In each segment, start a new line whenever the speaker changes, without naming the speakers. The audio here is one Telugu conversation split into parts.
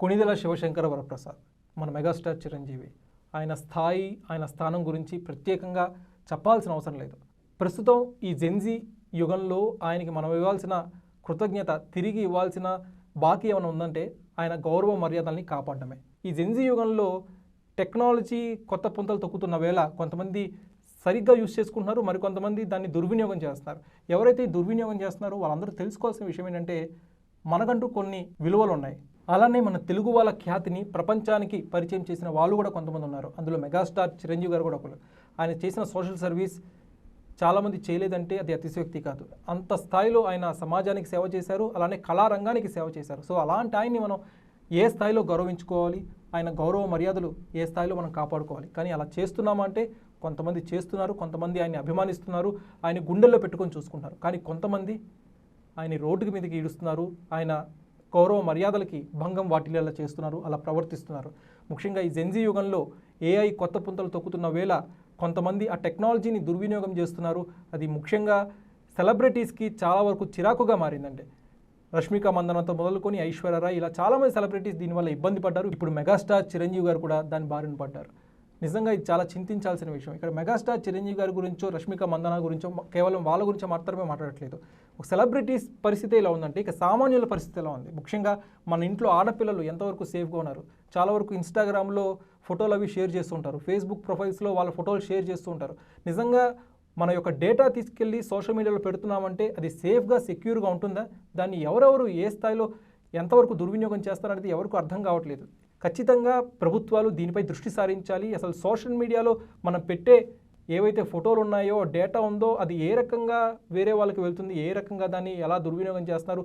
కుణిదల శివశంకర వరప్రసాద్ మన మెగాస్టార్ చిరంజీవి. ఆయన స్థాయి ఆయన స్థానం గురించి ప్రత్యేకంగా చెప్పాల్సిన అవసరం లేదు. ప్రస్తుతం ఈ జెన్జీ యుగంలో ఆయనకి మనం ఇవ్వాల్సిన కృతజ్ఞత తిరిగి ఇవ్వాల్సిన బాకీ ఏమైనా ఉందంటే ఆయన గౌరవ మర్యాదల్ని కాపాడడమే. ఈ జెన్జీ యుగంలో టెక్నాలజీ కొత్త పుంతలు తొక్కుతున్న వేళ కొంతమంది సరిగ్గా యూస్ చేసుకుంటున్నారు మరి కొంతమంది దాన్ని దుర్వినియోగం చేస్తున్నారు. ఎవరైతే దుర్వినియోగం చేస్తున్నారో వాళ్ళందరూ తెలుసుకోవాల్సిన విషయం ఏంటంటే మనకంటూ కొన్ని విలువలు ఉన్నాయి అలానే మన తెలుగు వాళ్ళ ఖ్యాతిని ప్రపంచానికి పరిచయం చేసిన వాళ్ళు కూడా కొంతమంది ఉన్నారు. అందులో మెగాస్టార్ చిరంజీవి గారు కూడా ఒకరు. ఆయన చేసిన సోషల్ సర్వీస్ చాలామంది చేయలేదంటే అది అతిశయోక్తి కాదు. అంత స్థాయిలో ఆయన సమాజానికి సేవ చేశారు. అలానే కళారంగానికి సేవ చేశారు. సో అలాంటి ఆయన్ని మనం ఏ స్థాయిలో గౌరవించుకోవాలి? ఆయన గౌరవ మర్యాదలు ఏ స్థాయిలో మనం కాపాడుకోవాలి? కానీ అలా చేస్తున్నామంటే కొంతమంది చేస్తున్నారు కొంతమంది ఆయన్ని అభిమానిస్తున్నారు ఆయన గుండెల్లో పెట్టుకొని చూసుకుంటారు కానీ కొంతమంది ఆయన రోడ్డుకి మీదకి ఈడుస్తున్నారు. ఆయన గౌరవ మర్యాదలకి భంగం వాటిల్లేలా చేస్తున్నారు అలా ప్రవర్తిస్తున్నారు. ముఖ్యంగా ఈ జెన్జీ యుగంలో ఏఐ కొత్త పుంతలు తొక్కుతున్న వేళ కొంతమంది ఆ టెక్నాలజీని దుర్వినియోగం చేస్తున్నారు. అది ముఖ్యంగా సెలబ్రిటీస్కి చాలా వరకు చిరాకుగా మారిందండి. రష్మిక మందనతో మొదలుకొని ఐశ్వర్యరాయ్ ఇలా చాలామంది సెలబ్రిటీస్ దీనివల్ల ఇబ్బంది పడ్డారు. ఇప్పుడు మెగాస్టార్ చిరంజీవి గారు కూడా దాని బారిన పడ్డారు. నిజంగా ఇది చాలా చింతించాల్సిన విషయం. ఇక్కడ మెగాస్టార్ చిరంజీవి గారి గురించో రష్మిక మందన గురించో కేవలం వాళ్ళ గురించో మాత్రమే మాట్లాడట్లేదు. ఒక సెలబ్రిటీస్ పరిస్థితి ఇలా ఉందంటే ఇక సామాన్యుల పరిస్థితి ఎలా ఉంది? ముఖ్యంగా మన ఇంట్లో ఆడపిల్లలు ఎంతవరకు సేఫ్గా ఉన్నారు? చాలా వరకు ఇన్స్టాగ్రామ్లో ఫోటోలు అవి షేర్ చేస్తుంటారు ఫేస్బుక్ ప్రొఫైల్స్లో వాళ్ళ ఫోటోలు షేర్ చేస్తుంటారు నిజంగా మన యొక్క డేటా తీసుకెళ్ళి సోషల్ మీడియాలో పెడుతున్నామంటే అది సేఫ్గా సెక్యూర్గా ఉంటుందా? దాన్ని ఎవరెవరు ఏ స్థాయిలో ఎంతవరకు దుర్వినియోగం చేస్తారనేది ఎవరికి అర్థం కావట్లేదు. ఖచ్చితంగా ప్రభుత్వాలు దీనిపై దృష్టి సారించాలి. అసలు సోషల్ మీడియాలో మనం పెట్టే ఏవైతే ఫోటోలు ఉన్నాయో డేటా ఉందో అది ఏ రకంగా వేరే వాళ్ళకి వెళ్తుంది ఏ రకంగా దాన్ని ఎలా దుర్వినియోగం చేస్తున్నారు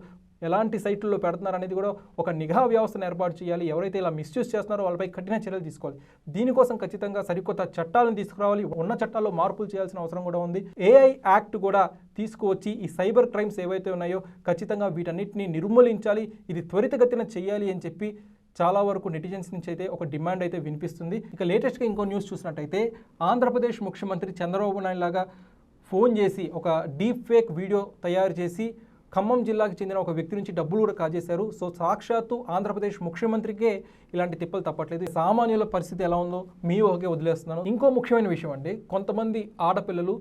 ఎలాంటి సైట్లలో పెడుతున్నారు అనేది కూడా ఒక నిఘా వ్యవస్థను ఏర్పాటు చేయాలి. ఎవరైతే ఇలా మిస్యూజ్ చేస్తున్నారో వాళ్ళపై కఠిన చర్యలు తీసుకోవాలి. దీనికోసం ఖచ్చితంగా సరికొత్త చట్టాలను తీసుకురావాలి. ఉన్న చట్టాల్లో మార్పులు చేయాల్సిన అవసరం కూడా ఉంది. ఏఐ యాక్ట్ కూడా తీసుకువచ్చి ఈ సైబర్ క్రైమ్స్ ఏవైతే ఉన్నాయో ఖచ్చితంగా వీటన్నిటిని నిర్మూలించాలి. ఇది త్వరితగతిన చేయాలి అని చెప్పి చాలా వరకు నెటిజన్స్ నుంచి అయితే ఒక డిమాండ్ అయితే వినిపిస్తుంది. ఇక లేటెస్ట్గా ఇంకో న్యూస్ చూసినట్టయితే ఆంధ్రప్రదేశ్ ముఖ్యమంత్రి చంద్రబాబు నాయుడు లాగా ఫోన్ చేసి ఒక డీప్ ఫేక్ వీడియో తయారు చేసి ఖమ్మం జిల్లాకు చెందిన ఒక వ్యక్తి నుంచి డబ్బులు కూడా కాజేశారు. సో సాక్షాత్తు ఆంధ్రప్రదేశ్ ముఖ్యమంత్రికే ఇలాంటి తిప్పలు తప్పట్లేదు. సామాన్యుల పరిస్థితి ఎలా ఉందో మీ ఒకే వదిలేస్తున్నాను. ఇంకో ముఖ్యమైన విషయం అండి. కొంతమంది ఆడపిల్లలు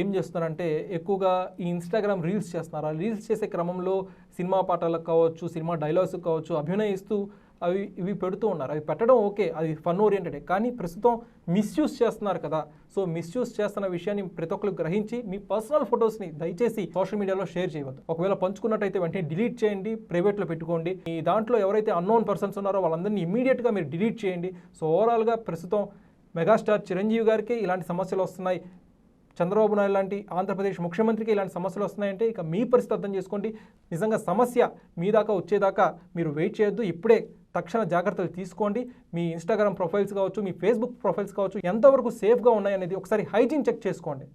ఏం చేస్తున్నారంటే ఎక్కువగా ఈ ఇన్స్టాగ్రామ్ రీల్స్ చేస్తున్నారు? ఆ రీల్స్ చేసే క్రమంలో సినిమా పాటలకు కావచ్చు సినిమా డైలాగ్స్ కావచ్చు అభినయిస్తూ అవి ఇవి పెడుతూ ఉన్నారు. అవి పెట్టడం ఓకే అది ఫన్ ఓరియంటెడ్. కానీ ప్రస్తుతం మిస్యూస్ చేస్తున్నారు కదా. సో మిస్యూస్ చేస్తున్న విషయాన్ని ప్రతి ఒక్కరు గ్రహించి మీ పర్సనల్ ఫొటోస్ని దయచేసి సోషల్ మీడియాలో షేర్ చేయవద్దు. ఒకవేళ పంచుకున్నట్టయితే వెంటనే డిలీట్ చేయండి ప్రైవేట్లో పెట్టుకోండి. ఈ దాంట్లో ఎవరైతే అన్నోన్ పర్సన్స్ ఉన్నారో వాళ్ళందరినీ ఇమీడియట్గా మీరు డిలీట్ చేయండి. సో ఓవరాల్గా ప్రస్తుతం మెగాస్టార్ చిరంజీవి గారికి ఇలాంటి సమస్యలు వస్తున్నాయి. చంద్రబాబు నాయుడు లాంటి ఆంధ్రప్రదేశ్ ముఖ్యమంత్రికి ఇలాంటి సమస్యలు వస్తున్నాయంటే ఇక మీ పరిస్థితి అర్థం చేసుకోండి. నిజంగా సమస్య మీ దాకా వచ్చేదాకా మీరు వెయిట్ చేయొద్దు. ఇప్పుడే తక్షణ జాగ్రత్తలు తీసుకోండి. మీ ఇన్స్టాగ్రామ్ ప్రొఫైల్స్ కావచ్చు మీ ఫేస్బుక్ ప్రొఫైల్స్ కావచ్చు ఎంతవరకు సేఫ్గా ఉన్నాయనేది ఒకసారి హైజీన్ చెక్ చేసుకోండి.